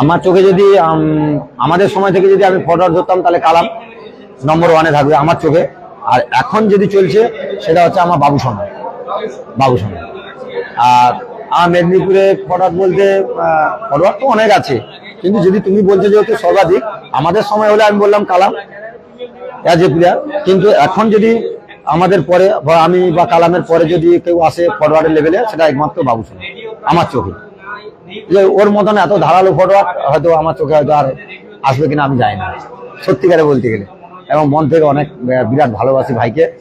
আমার চোখে যদি আমাদের সময় থেকে যদি আমি ফরওয়ার্ড ধরতাম, তাহলে কালাম নম্বর ওয়ানে থাকবে আমার চোখে। আর এখন যদি চলছে, সেটা হচ্ছে আমার বাবু সোনা বাবু সোনা আর আমার মেদিনীপুরে ফরওয়ার্ড বলতে ফরওয়ার্ড তো অনেক আছে। কিন্তু যদি তুমি বলছো যেহেতু সর্বাধিক, আমাদের সময় হলে আমি বললাম কালাম অ্যাজ এ প্লেয়ার কিন্তু এখন যদি আমাদের পরে বা আমি বা কালামের পরে যদি কেউ আসে ফরওয়ার্ডের লেভেলে সেটা একমাত্র বাবু সোনা আমার চোখে। যে ওর মতন এত ধারালো ফটোয়ার্ড হয়তো আমার চোখে হয়তো আর আসবে কিনা আমি জানি না। সত্যিকারে বলতে গেলে। এবং মন থেকে অনেক বিরাট ভালোবাসি ভাইকে।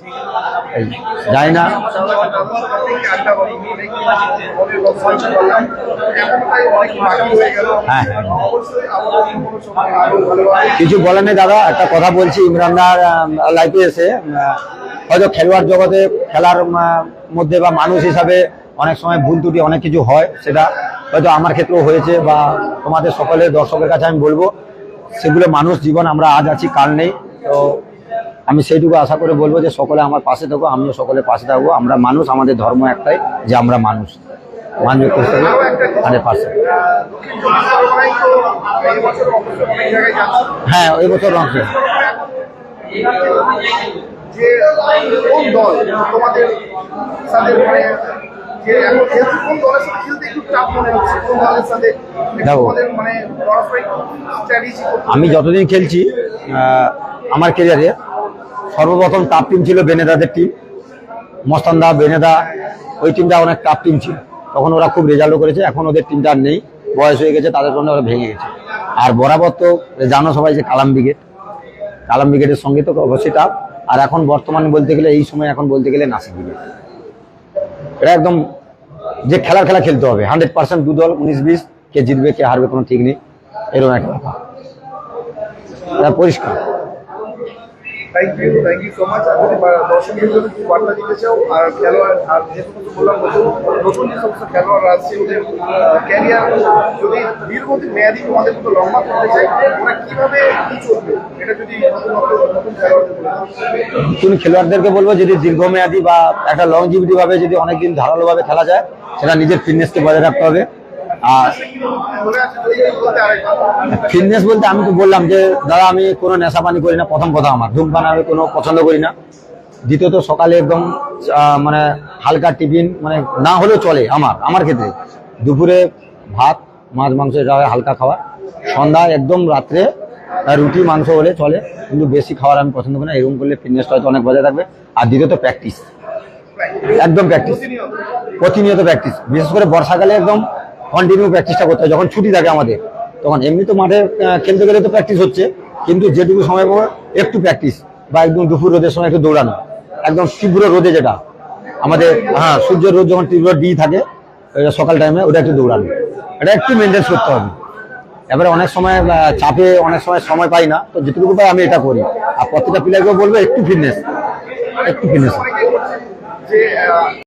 জানি না। হয়ে হ্যাঁ, কিছু বলেন দাদা? একটা কথা বলছি ইমরানদার লাইফে এসে হয়তো খেলোয়াড় জগতে খেলার মধ্যে বা মানুষ হিসাবে অনেক সময় ভুল ত্রুটি, অনেক কিছু হয় সেটা হয়তো আমার ক্ষেত্রেও হয়েছে বা তোমাদের সকলের দর্শকের কাছে আমি বলব, সেগুলো মানুষ জীবন আমরা আজ আছি, কাল নেই। তো আমি সেইটুকু আশা করে বলব যে সকলে আমার পাশে থাকব আমিও সকলের পাশে থাকব। আমরা মানুষ, আমাদের ধর্ম একটাই যে আমরা মানুষ। হ্যাঁ এই বছর যে কোন দল তোমাদের সাথে মানে যে এখন যেহেতু কোন দলের সাথে খেলতে একটু চাপ মনে হচ্ছে কোন দলের সাথে দেখো। তোমাদের মানে পরস্পরিক স্ট্র্যাটেজি আমি যতদিন খেলছি আমার ক্যারিয়ারে সর্বপ্রথম টাপ টিম ছিল বেনেদাদের টিম মস্তানদা বেনেদা ওই টিমটা অনেক টাপ টিম ছিল। তখন ওরা খুব রেজাল্টও করেছে এখন ওদের টিমটা আর নেই বয়স হয়ে গেছে তাদের জন্য ওরা ভেঙে গেছে। আর বরাবর তো জানো সবাই যে কালাম ব্রিগেড কালাম ব্রিগেডের সঙ্গে তো অবশ্যই টাপ আর এখন বর্তমানে বলতে গেলে, এই সময় এখন বলতে গেলে দিবে এটা একদম যে খেলার খেলা খেলতে হবে। হান্ড্রেড পার্সেন্ট দু দল উনিশ বিশ, কে জিতবে, কে হারবে কোনো ঠিক নেই। এরকম একটা ব্যাপার। পরিষ্কার। Thank you thank you so much দর্শকদের জন্য কিছু বার্তা দিতে চাও? আর খেলোয়াড়, আর বললাম নতুন যে সমস্ত ওদের ক্যারিয়ার যদি দীর্ঘদিন মেয়াদি তোমাদের মতো লম্বা করতে চাই ওরা কীভাবে কি চলবে? এটা যদি নতুন খেলোয়াড়দেরকে বলব, যদি দীর্ঘমেয়াদী বা একটা লংজিভিটি ভাবে যদি অনেকদিন ধারালো ভাবে খেলা যায়, সেটা নিজের ফিটনেসকে বজায় রাখতে হবে। আর ফিটনেস বলতে আমি তো বললাম যে, দাদা, আমি কোনো নেশা পানি করি না, প্রথম কথা আমার। ধূমপান আমি কোনো পছন্দ করি না। দ্বিতীয়ত, সকালে একদম মানে হালকা টিফিন মানে না হলেও চলে আমার আমার ক্ষেত্রে। দুপুরে ভাত, মাছ, মাংস এটা হালকা খাওয়া। সন্ধ্যা একদম রাত্রে রুটি, মাংস হলে চলে। কিন্তু বেশি খাওয়ার আমি পছন্দ করি না, এরকম করলে ফিটনেসটা হয়তো অনেক বজায় থাকবে। আর দ্বিতীয়ত প্র্যাকটিস একদম প্র্যাকটিস প্রতিনিয়ত প্র্যাকটিস বিশেষ করে বর্ষাকালে একদম কন্টিনিউ প্র্যাকটিসটা করতে হয়। যখন ছুটি থাকে আমাদের, তখন এমনি তো মাঠে খেলতে গেলে তো প্র্যাকটিস হচ্ছে, কিন্তু যেটুকু সময় পাবো, একটু প্র্যাকটিস বা একদম দুপুর রোদের সময় একটু দৌড়ানো। একদম তীব্র রোদে যেটা, আমাদের হ্যাঁ সূর্যের রোদ যখন তীব্র ডি থাকে সকাল টাইমে ওটা একটু দৌড়ানো। এটা একটু মেনটেন করতে হবে। এবারে অনেক সময় চাপে অনেক সময় সময় পাই না, তো যেটুকু পাই আমি এটা করি। আর প্রত্যেকটা প্লেয়ারকেও বলব, একটু ফিটনেস একটু ফিটনেস